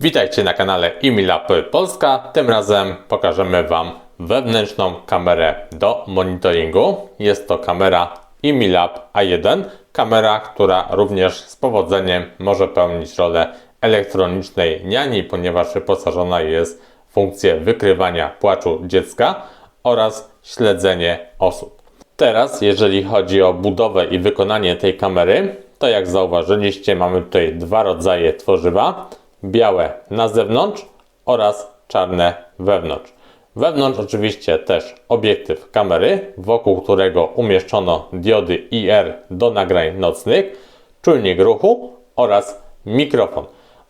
Witajcie na kanale Imilab Polska. Tym razem pokażemy Wam wewnętrzną kamerę do monitoringu. Jest to kamera Imilab A1, kamera, która również z powodzeniem może pełnić rolę elektronicznej niani, ponieważ wyposażona jest w funkcję wykrywania płaczu dziecka oraz śledzenie osób. Teraz, jeżeli chodzi o budowę i wykonanie tej kamery, to jak zauważyliście, mamy tutaj dwa rodzaje tworzywa: białe na zewnątrz oraz czarne wewnątrz. Wewnątrz oczywiście też obiektyw kamery, wokół którego umieszczono diody IR do nagrań nocnych, czujnik ruchu oraz mikrofon.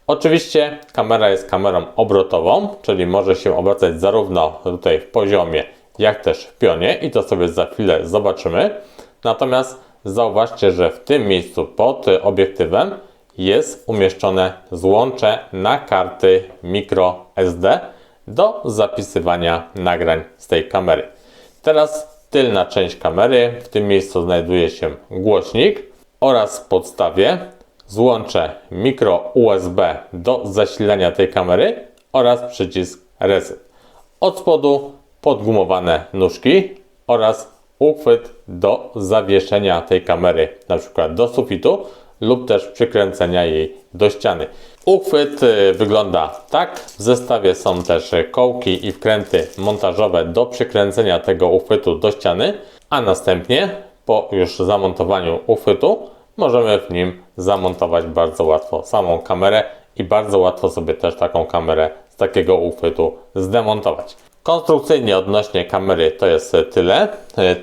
Oczywiście kamera jest kamerą obrotową, czyli może się obracać zarówno tutaj w poziomie, jak też w pionie i to sobie za chwilę zobaczymy. Natomiast zauważcie, że w tym miejscu pod obiektywem jest umieszczone złącze na karty microSD do zapisywania nagrań z tej kamery. Teraz tylna część kamery. W tym miejscu znajduje się głośnik oraz w podstawie złącze micro USB do zasilania tej kamery oraz przycisk reset. Od spodu podgumowane nóżki oraz uchwyt do zawieszenia tej kamery, na przykład do sufitu lub też przykręcenia jej do ściany. Uchwyt y, wygląda tak. W zestawie są też kołki i wkręty montażowe do przykręcenia tego uchwytu do ściany, a następnie po już zamontowaniu uchwytu możemy w nim zamontować bardzo łatwo samą kamerę i bardzo łatwo sobie też taką kamerę z takiego uchwytu zdemontować. Konstrukcyjnie odnośnie kamery to jest tyle.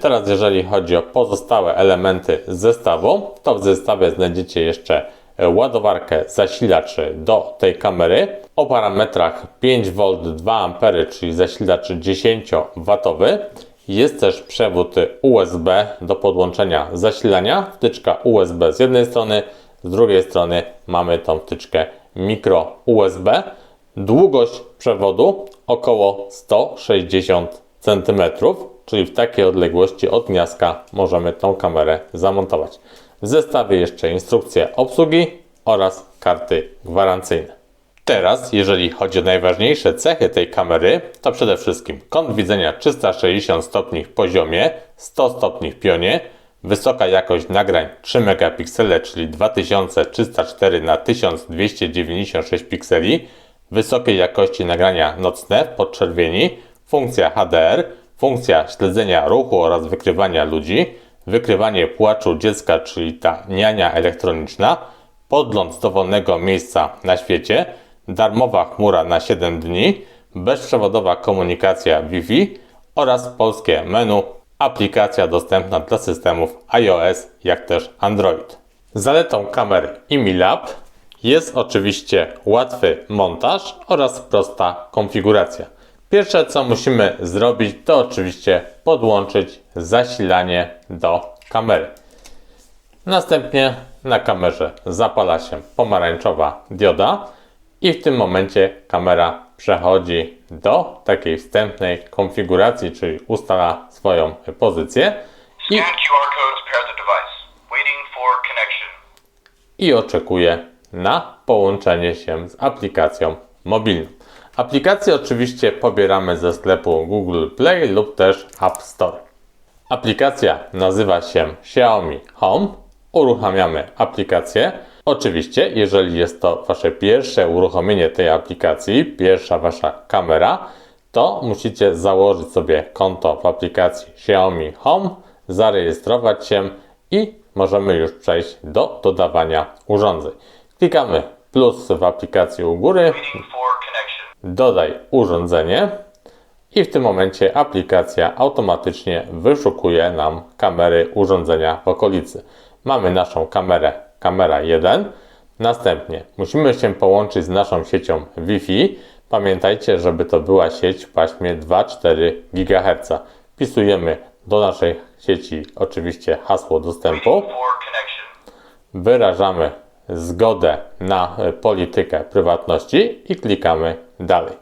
Teraz jeżeli chodzi o pozostałe elementy zestawu, to w zestawie znajdziecie jeszcze ładowarkę zasilacz do tej kamery o parametrach 5V 2A, czyli zasilacz 10W. Jest też przewód USB do podłączenia zasilania, wtyczka USB z jednej strony, z drugiej strony mamy tą wtyczkę micro USB. Długość przewodu około 160 cm, czyli w takiej odległości od gniazda możemy tą kamerę zamontować. W zestawie jeszcze instrukcje obsługi oraz karty gwarancyjne. Teraz, jeżeli chodzi o najważniejsze cechy tej kamery, to przede wszystkim kąt widzenia 360 stopni w poziomie, 100 stopni w pionie, wysoka jakość nagrań 3 megapiksele, czyli 2304 na 1296 pikseli, wysokiej jakości nagrania nocne w podczerwieni, funkcja HDR, funkcja śledzenia ruchu oraz wykrywania ludzi, wykrywanie płaczu dziecka, czyli ta niania elektroniczna, podgląd dowolnego miejsca na świecie, darmowa chmura na 7 dni, bezprzewodowa komunikacja Wi-Fi oraz polskie menu, aplikacja dostępna dla systemów iOS jak też Android. Zaletą kamery ImiLab jest oczywiście łatwy montaż oraz prosta konfiguracja. Pierwsze co musimy zrobić to oczywiście podłączyć zasilanie do kamery. Następnie na kamerze zapala się pomarańczowa dioda i w tym momencie kamera przechodzi do takiej wstępnej konfiguracji, czyli ustala swoją pozycję i, i oczekuje na połączenie się z aplikacją mobilną. Aplikację oczywiście pobieramy ze sklepu Google Play lub też App Store. Aplikacja nazywa się Xiaomi Home. Uruchamiamy aplikację. Oczywiście, jeżeli jest to Wasze pierwsze uruchomienie tej aplikacji, pierwsza Wasza kamera, to musicie założyć sobie konto w aplikacji Xiaomi Home, zarejestrować się i możemy już przejść do dodawania urządzeń. Klikamy plus w aplikacji u góry, dodaj urządzenie i w tym momencie aplikacja automatycznie wyszukuje nam kamery urządzenia w okolicy. Mamy naszą kamerę, kamera 1. Następnie musimy się połączyć z naszą siecią Wi-Fi. Pamiętajcie, żeby to była sieć w paśmie 2,4 GHz. Wpisujemy do naszej sieci oczywiście hasło dostępu wyrażamy zgodę na e, politykę prywatności i klikamy dalej.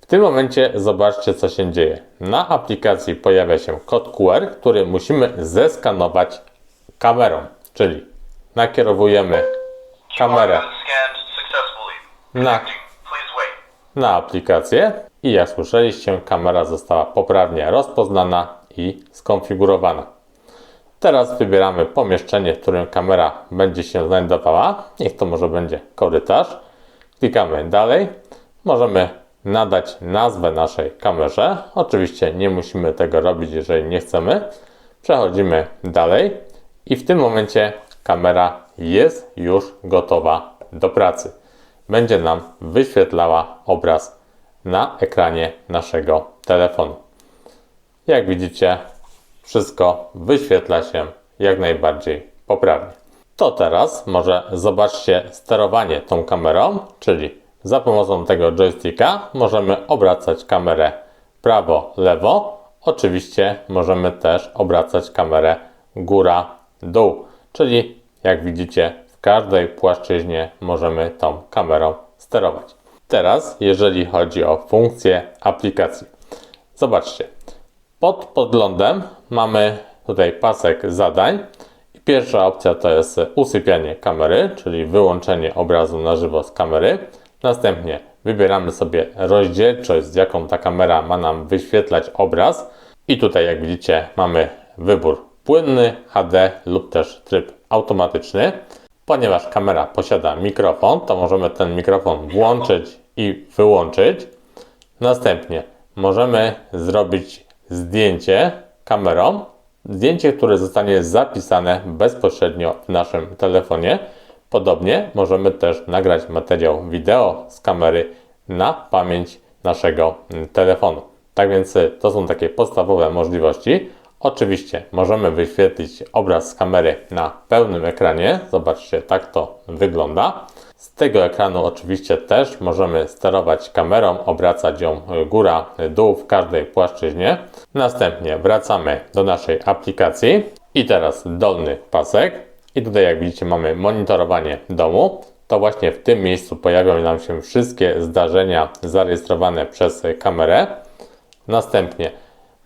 W tym momencie zobaczcie, co się dzieje. Na aplikacji pojawia się kod QR, który musimy zeskanować kamerą, czyli nakierowujemy kamerę na na aplikację i jak słyszeliście, kamera została poprawnie rozpoznana i skonfigurowana. Teraz wybieramy pomieszczenie, w którym kamera będzie się znajdowała. Niech to może będzie korytarz. Klikamy dalej. Możemy nadać nazwę naszej kamerze. Oczywiście nie musimy tego robić, jeżeli nie chcemy. Przechodzimy dalej i w tym momencie kamera jest już gotowa do pracy. Będzie nam wyświetlała obraz na ekranie naszego telefonu. Jak widzicie, wszystko wyświetla się jak najbardziej poprawnie. To teraz może zobaczcie sterowanie tą kamerą, czyli za pomocą tego joysticka możemy obracać kamerę prawo-lewo. Oczywiście możemy też obracać kamerę góra-dół, czyli jak widzicie w każdej płaszczyźnie możemy tą kamerą sterować. Teraz jeżeli chodzi o funkcję aplikacji. Zobaczcie, pod podglądem mamy tutaj pasek zadań. Pierwsza opcja to jest usypianie kamery, czyli wyłączenie obrazu na żywo z kamery. Następnie wybieramy sobie rozdzielczość, z jaką ta kamera ma nam wyświetlać obraz. I tutaj, jak widzicie, mamy wybór płynny, HD lub też tryb automatyczny. Ponieważ kamera posiada mikrofon, to możemy ten mikrofon włączyć i wyłączyć. Następnie możemy zrobić zdjęcie kamerą. Zdjęcie, które zostanie zapisane bezpośrednio w naszym telefonie. Podobnie możemy też nagrać materiał wideo z kamery na pamięć naszego mm, telefonu. Tak więc y, to są takie podstawowe możliwości. Oczywiście możemy wyświetlić obraz z kamery na pełnym ekranie. Zobaczcie, tak to wygląda. Z tego ekranu oczywiście też możemy sterować kamerą, obracać ją góra, dół w każdej płaszczyźnie. Następnie wracamy do naszej aplikacji i teraz dolny pasek. I tutaj jak widzicie mamy monitorowanie domu. To właśnie w tym miejscu pojawią nam się wszystkie zdarzenia zarejestrowane przez kamerę. Następnie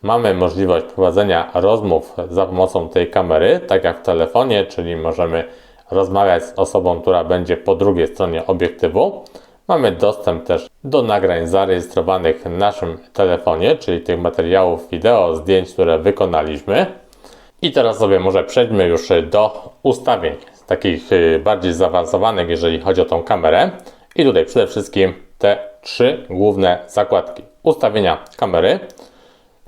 mamy możliwość prowadzenia rozmów za pomocą tej kamery, tak jak w telefonie, czyli możemy rozmawiać z osobą, która będzie po drugiej stronie obiektywu. Mamy dostęp też do nagrań zarejestrowanych w naszym telefonie, czyli tych materiałów wideo, zdjęć, które wykonaliśmy. I teraz sobie może przejdźmy już do ustawień takich y, bardziej zaawansowanych, jeżeli chodzi o tą kamerę. I tutaj przede wszystkim te trzy główne zakładki. Ustawienia kamery.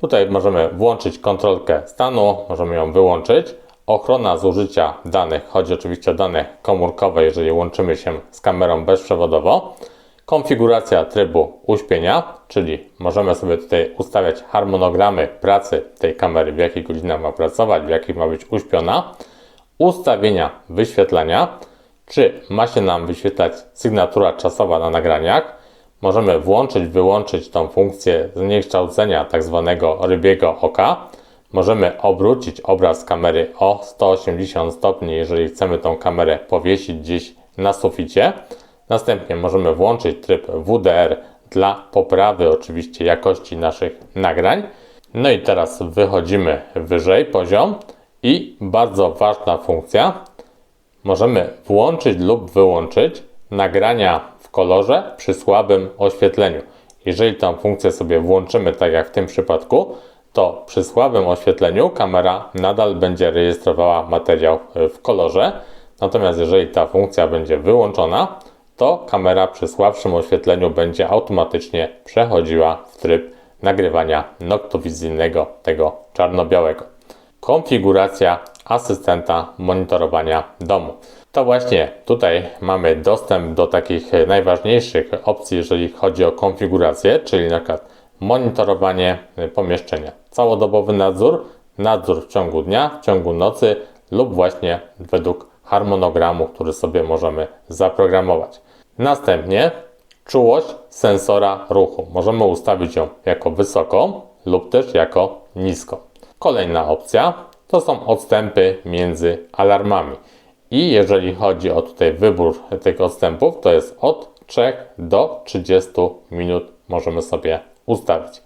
Tutaj możemy włączyć kontrolkę stanu, możemy ją wyłączyć. Ochrona zużycia danych, chodzi oczywiście o dane komórkowe, jeżeli łączymy się z kamerą bezprzewodowo. Konfiguracja trybu uśpienia, czyli możemy sobie tutaj ustawiać harmonogramy pracy tej kamery, w jakich godzinach ma pracować, w jakich ma być uśpiona. Ustawienia wyświetlania, czy ma się nam wyświetlać sygnatura czasowa na nagraniach. Możemy włączyć, wyłączyć tą funkcję zniekształcenia tak zwanego rybiego oka. Możemy obrócić obraz kamery o 180 stopni, jeżeli chcemy tą kamerę powiesić gdzieś na suficie. Następnie możemy włączyć tryb WDR dla poprawy oczywiście jakości naszych nagrań. No i teraz wychodzimy wyżej poziom i bardzo ważna funkcja. Możemy włączyć lub wyłączyć nagrania w kolorze przy słabym oświetleniu. Jeżeli tą funkcję sobie włączymy, tak jak w tym przypadku, to przy słabym oświetleniu kamera nadal będzie rejestrowała materiał w kolorze. Natomiast jeżeli ta funkcja będzie wyłączona, to kamera przy słabszym oświetleniu będzie automatycznie przechodziła w tryb nagrywania noktowizyjnego, tego czarno-białego. Konfiguracja asystenta monitorowania domu. To właśnie tutaj mamy dostęp do takich najważniejszych opcji, jeżeli chodzi o konfigurację, czyli na przykład monitorowanie pomieszczenia, całodobowy nadzór, nadzór w ciągu dnia, w ciągu nocy lub właśnie według harmonogramu, który sobie możemy zaprogramować. Następnie czułość sensora ruchu. Możemy ustawić ją jako wysoką lub też jako niską. Kolejna opcja to są odstępy między alarmami. I jeżeli chodzi o tutaj wybór tych odstępów, to jest od 3 do 30 minut możemy sobie ustawić.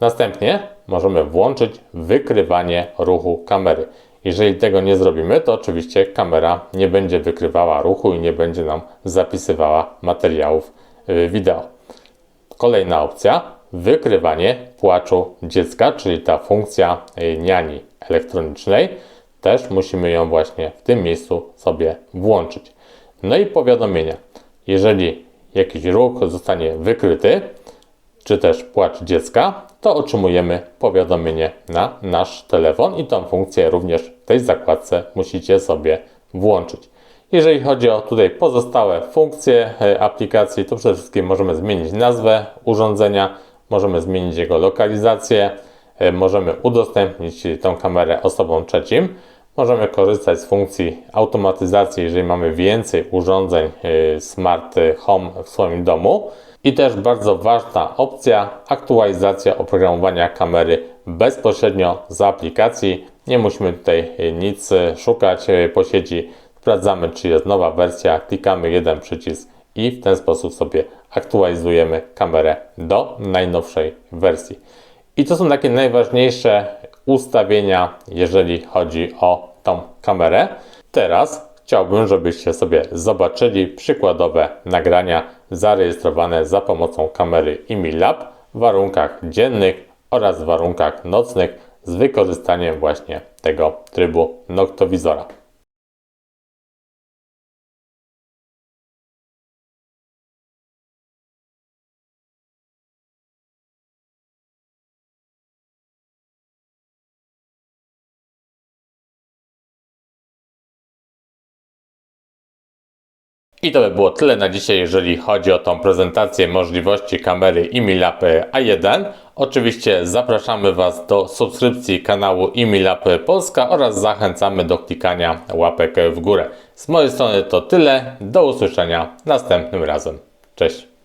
Następnie możemy włączyć wykrywanie ruchu kamery. Jeżeli tego nie zrobimy, to oczywiście kamera nie będzie wykrywała ruchu i nie będzie nam zapisywała materiałów y, wideo. Kolejna opcja wykrywanie płaczu dziecka, czyli ta funkcja y, niani elektronicznej. Też musimy ją właśnie w tym miejscu sobie włączyć. No i powiadomienia. Jeżeli jakiś ruch zostanie wykryty, czy też płacz dziecka, to otrzymujemy powiadomienie na nasz telefon i tą funkcję również w tej zakładce musicie sobie włączyć. Jeżeli chodzi o tutaj pozostałe funkcje e, aplikacji, to przede wszystkim możemy zmienić nazwę urządzenia, możemy zmienić jego lokalizację, e, możemy udostępnić tą kamerę osobom trzecim, możemy korzystać z funkcji automatyzacji, jeżeli mamy więcej urządzeń e, Smart Home w swoim domu. I też bardzo ważna opcja aktualizacja oprogramowania kamery bezpośrednio z aplikacji. Nie musimy tutaj e, nic e, szukać e, po sieci. Sprawdzamy, czy jest nowa wersja, klikamy jeden przycisk i w ten sposób sobie aktualizujemy kamerę do najnowszej wersji. I to są takie najważniejsze ustawienia, jeżeli chodzi o tą kamerę. Teraz chciałbym, żebyście sobie zobaczyli przykładowe nagrania zarejestrowane za pomocą kamery Imilab w warunkach dziennych oraz w warunkach nocnych z wykorzystaniem właśnie tego trybu noktowizora. I to by było tyle na dzisiaj, jeżeli chodzi o tą prezentację możliwości kamery Imilab A1. Oczywiście zapraszamy Was do subskrypcji kanału Imilab Polska oraz zachęcamy do klikania łapek w górę. Z mojej strony to tyle. Do usłyszenia następnym razem. Cześć.